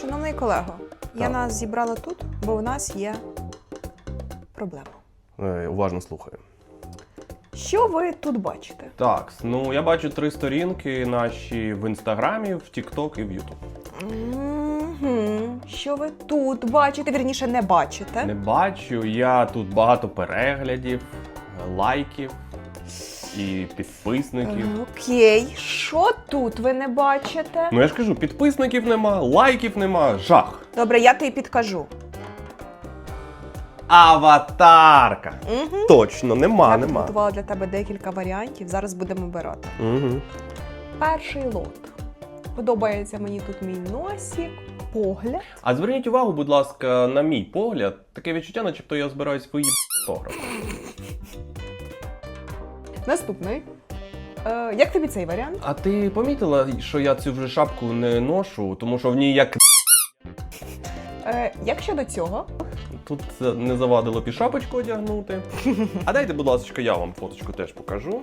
Шановний колего, я нас зібрала тут, бо в нас є проблема. Е, уважно слухаю. Що ви тут бачите? Так, ну я бачу три сторінки наші в інстаграмі, в Тікток і в Ютуб. Мгм. Що ви тут бачите? Вірніше, не бачите. Не бачу, я тут багато переглядів, лайків і підписників. Окей, що тут ви не бачите? Ну я ж кажу, підписників нема, лайків нема, жах. Добре, я тобі підкажу. Аватарка! Угу. Точно, нема, Я нема. підготувала для тебе декілька варіантів. Зараз будемо обирати. Угу. Перший лот. Подобається мені тут мій носик, погляд. А зверніть увагу, будь ласка, на мій погляд, таке відчуття, начебто я збираюсь виїбати фотограф. Наступний. Е, як тобі цей варіант? А ти помітила, що я цю вже шапку не ношу, тому що в ній як Е, як щодо цього? тут не завадило під шапочку одягнути. А дайте, будь ласка, я вам фоточку теж покажу.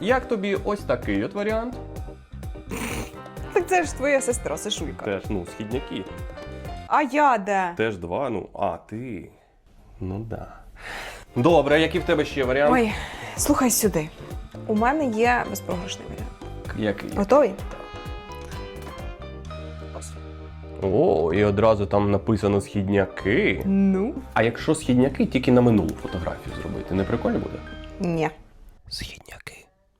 Як тобі ось такий от варіант? Так це ж твоя сестра, Сашулька. Теж, ну, східняки. А я де? Теж два, ну, а ти. Ну да. Добре, які в тебе ще варіанти? Ой, слухай сюди. У мене є безпрограшний варіант. Який? Готовий? О, і одразу там написано східняки. Ну. А якщо східняки тільки на минулу фотографію зробити, не прикольно буде? Ні. Східняки.